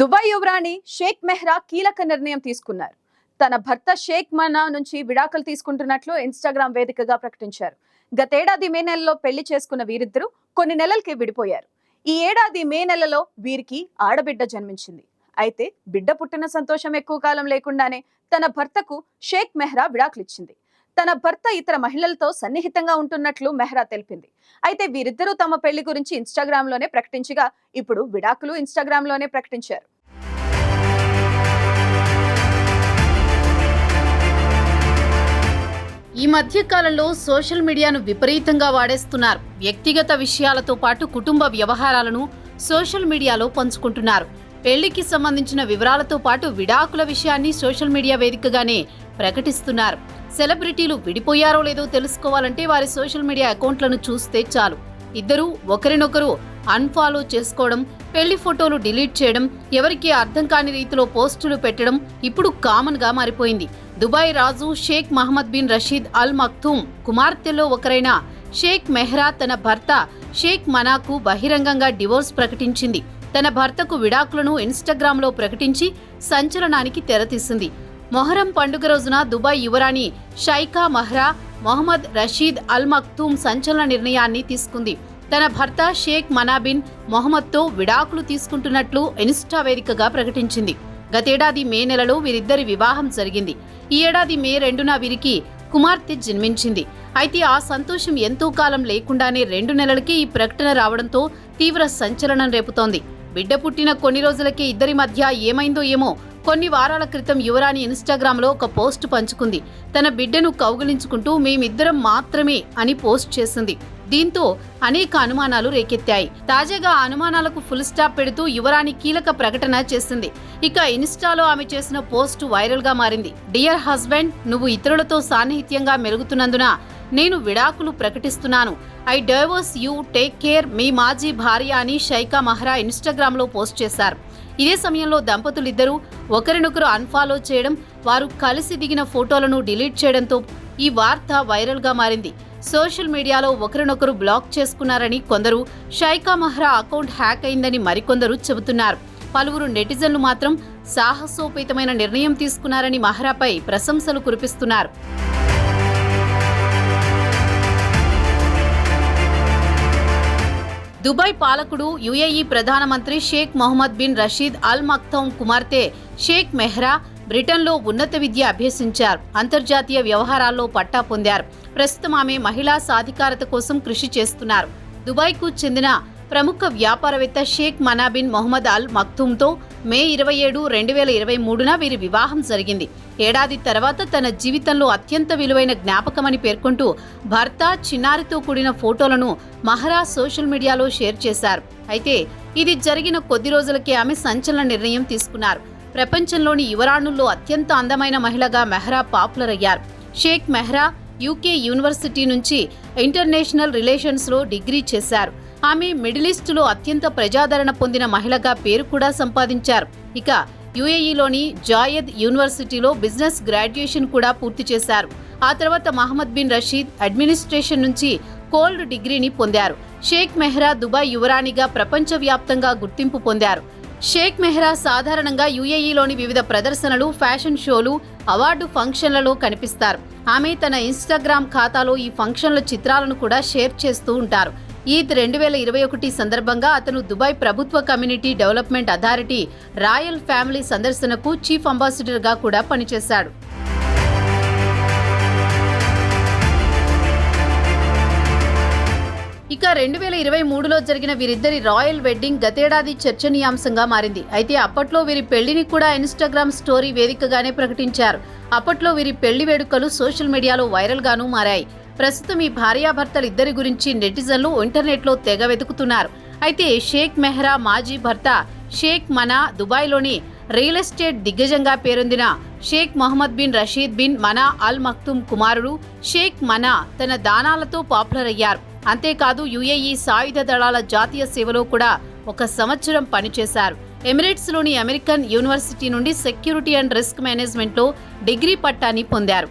Dubai యువరాణి షేక్ మెహ్రా కీలక నిర్ణయం తీసుకున్నారు. తన భర్త షేక్ మనా నుంచి విడాకులు తీసుకుంటున్నట్లు ఇన్స్టాగ్రామ్ వేదికగా ప్రకటించారు. గతేడాది మే నెలలో పెళ్ళి చేసుకున్న వీరిద్దరూ కొన్ని నెలలకి విడిపోయారు. ఈ ఏడాది మే నెలలో వీరికి ఆడబిడ్డ జన్మించింది. అయితే బిడ్డ పుట్టిన సంతోషం ఎక్కువ కాలం లేకుండానే తన భర్తకు షేక్ మెహ్రా విడాకులిచ్చింది. తన భర్త ఇతర మహిళలతో సన్నిహితంగా ఉంటున్నట్లు మెహ్రా తెలిపింది. అయితే వీరిద్దరూ తమ పెళ్ళి గురించి ఇన్స్టాగ్రామ్లోనే ప్రకటించగా ఇప్పుడు విడాకులు ఇన్స్టాగ్రామ్లోనే ప్రకటించారు. ఈ మధ్య కాలంలో సోషల్ మీడియాను విపరీతంగా వాడేస్తున్నారు. వ్యక్తిగత విషయాలతో పాటు కుటుంబ వ్యవహారాలను సోషల్ మీడియాలో పంచుకుంటున్నారు. పెళ్ళికి సంబంధించిన వివరాలతో పాటు విడాకుల విషయాన్ని సోషల్ మీడియా వేదికగానే ప్రకటిస్తున్నారు. సెలబ్రిటీలు విడిపోయారో లేదో తెలుసుకోవాలంటే వారి సోషల్ మీడియా అకౌంట్లను చూస్తే చాలు. ఇద్దరూ ఒకరినొకరు అన్ఫాలో చేసుకోవడం పెళ్ళి ఫోటోలు డిలీట్ చేయడం ఎవరికీ అర్థం కాని రీతిలో పోస్టులు పెట్టడం ఇప్పుడు కామన్గా మారిపోయింది. దుబాయ్ రాజు Sheikh Mohammed bin Rashid Al Maktoum కుమార్తెలో ఒకరైన షేక్ మెహ్రా తన భర్త షేక్ మనాకు బహిరంగంగా డివోర్స్ ప్రకటించింది. తన భర్తకు విడాకులను ఇన్స్టాగ్రామ్లో ప్రకటించి సంచలనానికి తెరతీసింది. మొహరం పండుగ రోజున దుబాయ్ యువరాణి Sheikha Mahra Mohammed Rashid Al Maktoum సంచలన నిర్ణయాన్ని తీసుకుంది. తన భర్త షేక్ మనాబిన్ మొహమ్మద్తో విడాకులు తీసుకుంటున్నట్లు ఇన్స్టా వేదికగా ప్రకటించింది. గతేడాది మే నెలలో వీరిద్దరి వివాహం జరిగింది. ఈ ఏడాది మే రెండున వీరికి కుమార్తె జన్మించింది. అయితే ఆ సంతోషం ఎంతో కాలం లేకుండానే రెండు నెలలకే ఈ ప్రకటన రావడంతో తీవ్ర సంచలనం రేపుతోంది. బిడ్డ పుట్టిన కొన్ని రోజులకే ఇద్దరి మధ్య ఏమైందో ఏమో కొన్ని వారాల క్రితం యువరాణి ఇన్స్టాగ్రామ్లో ఒక పోస్ట్ పంచుకుంది. తన బిడ్డను కౌగిలించుకుంటూ మేమిద్దరం మాత్రమే అని పోస్ట్ చేసింది. దీంతో అనేక అనుమానాలు రేకెత్తాయి. తాజాగా అనుమానాలకు ఫుల్ స్టాప్ పెడుతూ యువరాణి కీలక ప్రకటన చేసింది. ఇక ఇన్స్టాలో ఆమె చేసిన పోస్ట్ వైరల్గా మారింది. డియర్ హస్బెండ్ నువ్వు ఇతరులతో సాన్నిహిత్యంగా మెరుగుతున్నందున నేను విడాకులు ప్రకటిస్తున్నాను. I divorce you take care. మీ మాజీ భార్య అని షైకా మహ్రా ఇన్స్టాగ్రామ్లో పోస్ట్ చేశారు. ఇదే సమయంలో దంపతులిద్దరూ ఒకరినొకరు అన్ఫాలో చేయడం వారు కలిసి దిగిన ఫోటోలను డిలీట్ చేయడంతో ఈ వార్త వైరల్గా మారింది. సోషల్ మీడియాలో ఒకరినొకరు బ్లాక్ చేసుకున్నారని కొందరు షైకా మహ్రా అకౌంట్ హ్యాక్ అయిందని మరికొందరు చెబుతున్నారు. పలువురు నెటిజన్లు మాత్రం సాహసోపేతమైన నిర్ణయం తీసుకున్నారని మహ్రాపై ప్రశంసలు కురిపిస్తున్నారు. దుబాయ్ పాలకుడు యుఏఈ ప్రధానమంత్రి Sheikh Mohammed bin Rashid Al Maktoum కుమార్తె షేక్ మెహ్రా బ్రిటన్లో ఉన్నత విద్య అభ్యసించారు. అంతర్జాతీయ వ్యవహారాల్లో పట్టా పొందారు. ప్రస్తుతం ఆమె మహిళా సాధికారత కోసం కృషి చేస్తున్నారు. దుబాయ్కు చెందిన ప్రముఖ వ్యాపారవేత్త షేక్ మనాబిన్ మొహమ్మద్ అల్ మక్తూమ్తో మే ఇరవై ఏడు రెండు వేల ఇరవై మూడున వీరి వివాహం జరిగింది. ఏడాది తర్వాత తన జీవితంలో అత్యంత విలువైన జ్ఞాపకమని పేర్కొంటూ భర్త చిన్నారితో కూడిన ఫోటోలను మహారా సోషల్ మీడియాలో షేర్ చేశారు. అయితే ఇది జరిగిన కొద్ది రోజులకే ఆమె సంచలన నిర్ణయం తీసుకున్నారు. ప్రపంచంలోని యువరాణుల్లో అత్యంత అందమైన మహిళగా మెహ్రా పాపులర్ అయ్యారు. షేక్ మెహ్రా యూకే యూనివర్సిటీ నుంచి ఇంటర్నేషనల్ రిలేషన్స్లో డిగ్రీ చేశారు. ఆమె మిడిల్ ఈస్టులో అత్యంత ప్రజాదరణ పొందిన మహిళగా పేరు కూడా సంపాదించారు. ఇక యుఏఈలోని జాయద్ యూనివర్సిటీలో బిజినెస్ గ్రాడ్యుయేషన్ కూడా పూర్తి చేశారు. ఆ తర్వాత మహమ్మద్ బిన్ రషీద్ అడ్మినిస్ట్రేషన్ నుంచి కోల్డ్ డిగ్రీని పొందారు. షేక్ మెహ్రా దుబాయ్ యువరాణిగా ప్రపంచవ్యాప్తంగా గుర్తింపు పొందారు. షేక్ మెహ్రా సాధారణంగా యుఏఈలోని వివిధ ప్రదర్శనలు ఫ్యాషన్ షోలు అవార్డు ఫంక్షన్లలో కనిపిస్తారు. ఆమె తన ఇన్స్టాగ్రామ్ ఖాతాలో ఈ ఫంక్షన్ల చిత్రాలను కూడా షేర్ చేస్తూ ఉంటారు. ఈద్ రెండు వేల ఇరవై ఒకటి సందర్భంగా అతను దుబాయ్ ప్రభుత్వ community development authority royal family సందర్శనకు చీఫ్ అంబాసిడర్గా కూడా పనిచేశాడు. ఇక రెండు వేల ఇరవై మూడులో జరిగిన వీరిద్దరి రాయల్ వెడ్డింగ్ గతేడాది చర్చనీయాంశంగా మారింది. అయితే అప్పట్లో వీరి పెళ్ళిని కూడా ఇన్స్టాగ్రామ్ స్టోరీ వేదికగానే ప్రకటించారు. అప్పట్లో వీరి పెళ్ళి వేడుకలు సోషల్ మీడియాలో వైరల్గానూ మారాయి. ప్రస్తుతం ఈ భార్యాభర్తలు ఇద్దరి గురించి నెటిజన్లు ఇంటర్నెట్లో తెగ వెతుకుతున్నారు. అయితే షేక్ మెహ్రా మాజీ భర్త షేక్ మనా దుబాయ్లోని రియల్ ఎస్టేట్ దిగ్గజంగా పేరొందిన Sheikh Mohammed bin Rashid bin Mana Al Maktoum కుమారుడు షేక్ మనా తన దానాలతో పాపులర్ అయ్యారు. అంతేకాదు యుఏఈ సాయుధ దళాల జాతీయ సేవలో కూడా ఒక సంవత్సరం పనిచేశారు. ఎమిరేట్స్లోని అమెరికన్ యూనివర్సిటీ నుండి సెక్యూరిటీ అండ్ రిస్క్ మేనేజ్మెంట్లో డిగ్రీ పట్టాని పొందారు.